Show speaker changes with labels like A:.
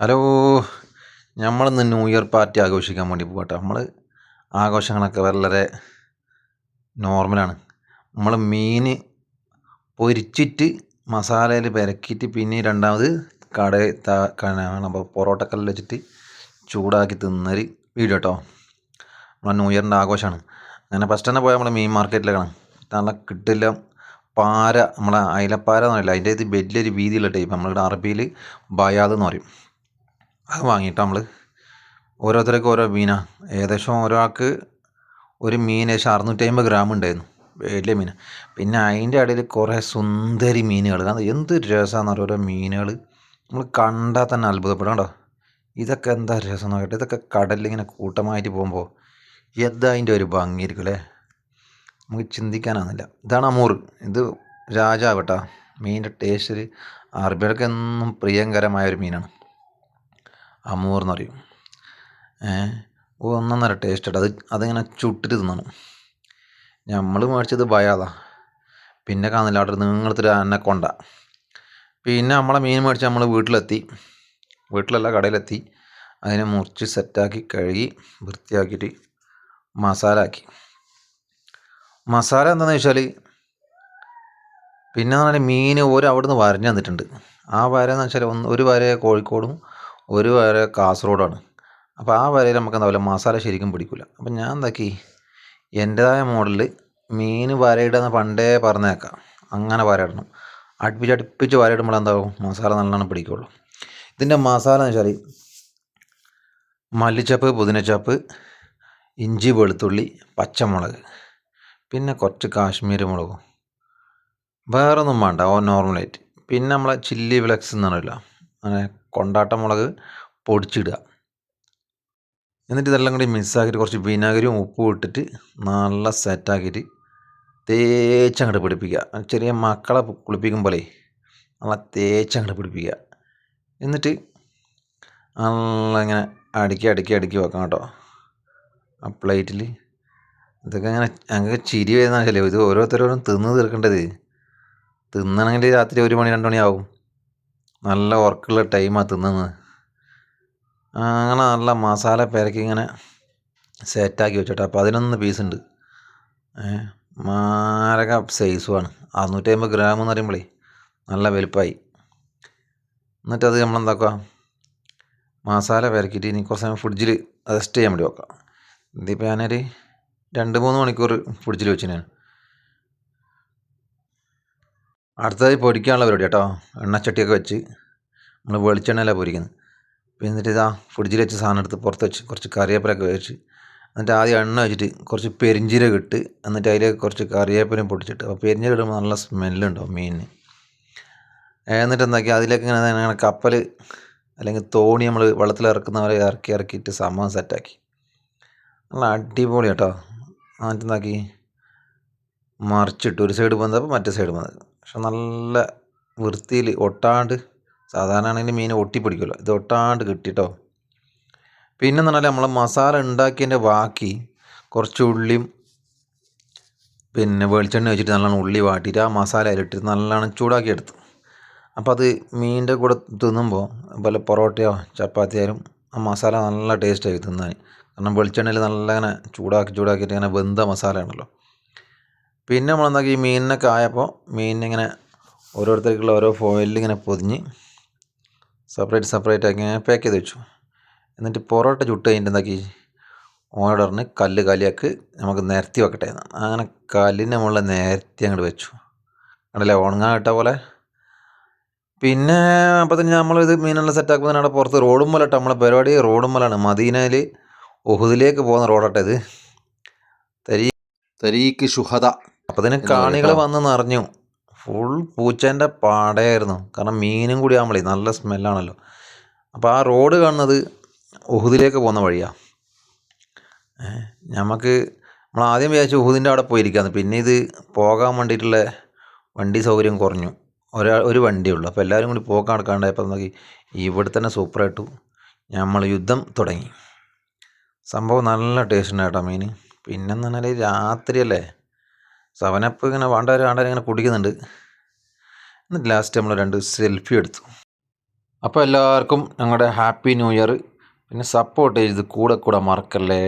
A: Hello നമ്മളിന്ന് new year party ആഘോഷിക്കാൻ വേണ്ടി പോകട്ടെ നമ്മൾ ആഘോഷങ്ങളൊക്കെ വളരെ നോർമലാണ് നമ്മൾ മീൻ പൊരിച്ചിട്ട് മസാലയിൽ പെരക്കിയിട്ട് പിന്നെ രണ്ടാമത് കട അപ്പോൾ പൊറോട്ടക്കല്ലിൽ വെച്ചിട്ട് ചൂടാക്കി തിന്നൊരു വീഡിയോ കേട്ടോ നമ്മളെ ന്യൂ ഇയറിന്റെ ആഘോഷമാണ് അങ്ങനെ ഫസ്റ്റ് തന്നെ പോയാൽ നമ്മൾ മീൻ മാർക്കറ്റിലേക്കാണ് നല്ല കിട്ടില്ല പാര നമ്മളെ അയിലപ്പാര എന്ന് അതിന്റെ ഇത് വലിയൊരു വീതിയുള്ള ടൈപ്പ് നമ്മളിവിടെ അറബിയിൽ ബയാദ് എന്ന് പറയും. അത് വാങ്ങിയിട്ട് നമ്മൾ ഓരോരുത്തർക്കും ഓരോ മീനാണ് ഏകദേശം ഒരാൾക്ക് ഒരു മീൻ ഏകദേശം അറുന്നൂറ്റമ്പത് ഗ്രാം ഉണ്ടായിരുന്നു. വലിയ മീൻ പിന്നെ അതിന്റെ ഇടയിൽ കുറേ സുന്ദരി മീനുകൾ കാരണം എന്ത് രസമാണെന്ന് ഓരോ മീനുകൾ നമ്മൾ കണ്ടാൽ തന്നെ അത്ഭുതപ്പെടും കേട്ടോ ഇതൊക്കെ എന്താ രസം നോക്കട്ടെ ഇതൊക്കെ കടലിൽ ഇങ്ങനെ കൂട്ടമായിട്ട് പോകുമ്പോൾ എന്താ അതിന്റെ ഒരു ഭംഗിയായിരിക്കും അല്ലേ? നമുക്ക് ചിന്തിക്കാനാകുന്നില്ല ഇതാണ് അമൂർ. ഇത് രാജാവട്ടാ മീനിന്റെ ടേസ്റ്റിൽ അറബികൾക്ക് എന്നും പ്രിയങ്കരമായ ഒരു മീനാണ്. അമൂർ എന്ന് പറയും. ഒന്നൊന്നര ടേസ്റ്റ് അത് അതിങ്ങനെ ചുട്ടിട്ട് തിന്നണം. നമ്മൾ മേടിച്ചത് ബയാതാ പിന്നെ കാണുന്നില്ല അവിടെ നീളത്തൊരു അന്നക്കൊണ്ട. പിന്നെ നമ്മളെ മീൻ മേടിച്ച് നമ്മൾ വീട്ടിലെത്തി. വീട്ടിലല്ല കടയിലെത്തി. അതിനെ മുറിച്ച് സെറ്റാക്കി കഴുകി വൃത്തിയാക്കിയിട്ട് മസാല ആക്കി മസാല എന്താണെന്ന് വെച്ചാൽ പിന്നെ പറഞ്ഞാൽ മീൻ ഒരു അവിടെ നിന്ന് വരഞ്ഞു തന്നിട്ടുണ്ട്. ആ വര എന്ന് വെച്ചാൽ ഒന്ന് ഒരു വര കോഴിക്കോടും ഒരു വര കാസർഗോഡാണ്. അപ്പോൾ ആ വരയിൽ നമുക്ക് എന്താ പറയുക മസാല ശരിക്കും പിടിക്കില്ല അപ്പം ഞാൻ എന്താക്കി എന്റെതായ മോഡലിൽ മീൻ വരയിടുന്ന പണ്ടേ പറഞ്ഞേക്കാം. അങ്ങനെ വരയിടണം അടുപ്പിച്ച് അടുപ്പിച്ച് വരയിടുമ്പോൾ എന്താകും മസാല നല്ലോണം പിടിക്കുള്ളൂ. ഇതിന്റെ മസാല എന്ന് വെച്ചാൽ മല്ലിച്ചപ്പ് പുതിനച്ചപ്പ് ഇഞ്ചി വെളുത്തുള്ളി പച്ചമുളക് പിന്നെ കുറച്ച് കാശ്മീരി മുളകും. വേറൊന്നും വേണ്ട ഓ നോർമലായിട്ട്. പിന്നെ നമ്മളെ ചില്ലി ഫ്ലെക്സ് എന്ന് പറഞ്ഞില്ല? അങ്ങനെ കൊണ്ടാട്ട മുളക് പൊടിച്ചിടുക. എന്നിട്ട് ഇതെല്ലാം കൂടി മിക്സാക്കിയിട്ട് കുറച്ച് വിനാഗിരിയും ഉപ്പും ഇട്ടിട്ട് നല്ല സെറ്റാക്കിയിട്ട് തേച്ചങ്ങോട്ട് പിടിപ്പിക്കുക. ചെറിയ മക്കളെ കുളിപ്പിക്കും പോലെ നല്ല തേച്ചങ്ങോട്ട് പിടിപ്പിക്കുക. എന്നിട്ട് നല്ല ഇങ്ങനെ അടുക്കി അടുക്കി അടുക്കി വെക്കാം കേട്ടോ. ആ പ്ലേറ്റിൽ ഇതൊക്കെ അങ്ങനെ ഞങ്ങൾക്ക് ചിരി വരുന്നതല്ലേ ഇത് ഓരോരുത്തരോരും തിന്ന് തീർക്കേണ്ടത്. തിന്നണമെങ്കിൽ രാത്രി ഒരു മണി രണ്ട് മണിയാവും നല്ല ഉറക്കമുള്ള ടൈമാണ് തിന്നുന്നത് അങ്ങനെ നല്ല മസാല പെരക്കി ഇങ്ങനെ സെറ്റാക്കി വെച്ചിട്ട്. പതിനൊന്ന് പീസ് ഉണ്ട് മാരക സൈസുമാണ് അറുന്നൂറ്റി അമ്പത് ഗ്രാം എന്ന് പറയുമ്പോഴേ നല്ല വലുപ്പമായി അത് നമ്മളെന്താക്കുക മസാല പെരക്കിയിട്ട് ഇനി കുറച്ച് സമയം ഫ്രിഡ്ജിൽ റെസ്റ്റ് ചെയ്യാൻ വേണ്ടി വെക്കാം. ഇതിപ്പോൾ ഞാനൊരു രണ്ട് മൂന്ന് മണിക്കൂർ ഫ്രിഡ്ജിൽ വെച്ച് അടുത്തതായി പൊരിക്കാനുള്ള പരിപാടി കേട്ടോ. എണ്ണച്ചട്ടിയൊക്കെ വെച്ച് നമ്മൾ വെളിച്ചെണ്ണയിലാണ് പൊരിക്കുന്നത്. പിന്നെ എന്നിട്ട് ഇതാ ഫ്രിഡ്ജിൽ വെച്ച് സാധനം എടുത്ത് പുറത്ത് വെച്ച് കുറച്ച് കറിവേപ്പിലൊക്കെ വെച്ച് എന്നിട്ട് ആദ്യം എണ്ണ വെച്ചിട്ട് കുറച്ച് പെരിഞ്ചീരകം ഇട്ട് എന്നിട്ട് അതിലേക്ക് കുറച്ച് കറിവേപ്പിലയും പൊടിച്ചിട്ട് അപ്പോൾ പെരിഞ്ചീരകം ഇടുമ്പോൾ നല്ല സ്മെല്ലുണ്ടാവും മീനിന്. എന്നിട്ട് എന്താക്കി? അതിലേക്ക് ഇങ്ങനെ അങ്ങനെ കപ്പൽ അല്ലെങ്കിൽ തോണി നമ്മൾ വെള്ളത്തിൽ ഇറക്കുന്നവരെ ഇറക്കി ഇറക്കിയിട്ട് സംഭവം സെറ്റാക്കി നല്ല അടിപൊളി കേട്ടോ. എന്നിട്ട് എന്താക്കി? മറിച്ചിട്ട് ഒരു സൈഡ് വന്നപ്പോൾ മറ്റേ സൈഡ് വന്നത്. പക്ഷെ നല്ല വൃത്തിയിൽ ഒട്ടാണ്ട് സാധാരണ ആണെങ്കിൽ മീൻ ഒട്ടിപ്പിടിക്കുമല്ലോ. ഇത് ഒട്ടാണ്ട് കിട്ടിട്ടോ. പിന്നെ എന്ന് പറഞ്ഞാൽ നമ്മൾ മസാല ഉണ്ടാക്കിയതിന്റെ ബാക്കി കുറച്ച് ഉള്ളിയും പിന്നെ വെളിച്ചെണ്ണ വെച്ചിട്ട് നല്ലോണം ഉള്ളി വാട്ടിയിട്ട് ആ മസാല അതിലിട്ട് നല്ലോണം ചൂടാക്കി എടുത്തു അപ്പോൾ അത് മീനിന്റെ കൂടെ തിന്നുമ്പോൾ അതുപോലെ പൊറോട്ടയോ ചപ്പാത്തിയായാലും ആ മസാല നല്ല ടേസ്റ്റായി തിന്നാൻ. കാരണം വെളിച്ചെണ്ണയിൽ നല്ല ഇങ്ങനെ ചൂടാക്കി ചൂടാക്കിയിട്ട് ഇങ്ങനെ വെന്ത മസാലയാണല്ലോ. പിന്നെ നമ്മളെന്താക്കി ഈ മീനിനൊക്കെ ആയപ്പോൾ മീനിനിങ്ങനെ ഓരോരുത്തർക്കുള്ള ഓരോ ഫോയിലിൽ ഇങ്ങനെ പൊതിഞ്ഞ് സെപ്പറേറ്റ് സെപ്പറേറ്റ് ആക്കി ഇങ്ങനെ പാക്ക് ചെയ്ത് വെച്ചു. എന്നിട്ട് പൊറോട്ട ചുട്ട് കഴിഞ്ഞിട്ട് എന്താക്കി ഓർഡറിന് കല്ല് കാലിയാക്ക് നമുക്ക് നിരത്തി വെക്കട്ടെ അങ്ങനെ കല്ലിന് നമ്മളെ നിരത്തി അങ്ങോട്ട് വെച്ചു. കണ്ടല്ലേ ഉണങ്ങാൻ കിട്ട പോലെ. പിന്നെ അപ്പോൾ തന്നെ നമ്മളിത് മീനെല്ലാം സെറ്റാക്കുമ്പോൾ അവിടെ പുറത്ത് റോഡും മലട്ടെ നമ്മളെ പരിപാടി. റോഡും മലാണ് മദീനയിൽ ഒഹുദിലേക്ക് പോകുന്ന റോഡാട്ടേ ഇത്. തരീ തരീക്ക് ഷുഹദ അപ്പോൾ അതിന് കാണികൾ വന്ന് നിറഞ്ഞു ഫുൾ പൂച്ചേന്റെ പാടയായിരുന്നു. കാരണം മീനും കൂടി ആകുമ്പോഴേ നല്ല സ്മെല്ലാണല്ലോ. അപ്പോൾ ആ റോഡ് കാണുന്നത് ഉഹുദിലേക്ക് പോകുന്ന വഴിയാ. നമുക്ക് നമ്മൾ ആദ്യം വിചാരിച്ചു ഉഹുദിന്റെ അവിടെ പോയിരിക്കാന്ന്. പിന്നെ ഇത് പോകാൻ വേണ്ടിയിട്ടുള്ള വണ്ടി സൗകര്യം കുറഞ്ഞു. ഒരാൾ ഒരു വണ്ടി ഉള്ളു. അപ്പോൾ എല്ലാവരും കൂടി പോക്ക് നടക്കാണ്ടായപ്പോൾ നോക്കി ഇവിടെ തന്നെ സൂപ്പറായിട്ടു നമ്മൾ യുദ്ധം തുടങ്ങി. സംഭവം നല്ല ടേസ്റ്റ് ഉണ്ട് കേട്ടോ മീൻ പിന്നെന്ന് പറഞ്ഞാൽ രാത്രിയല്ലേ? സെവനപ്പ് ഇങ്ങനെ വേണ്ടവർ വേണ്ടവർ ഇങ്ങനെ കുടിക്കുന്നുണ്ട്. എന്നിട്ട് ലാസ്റ്റ് നമ്മൾ രണ്ട് സെൽഫി എടുത്തു. അപ്പോൾ എല്ലാവർക്കും ഞങ്ങളുടെ ഹാപ്പി ന്യൂ ഇയർ പിന്നെ സപ്പോർട്ട് ചെയ്ത് കൂടെ കൂടെ മറക്കല്ലേ?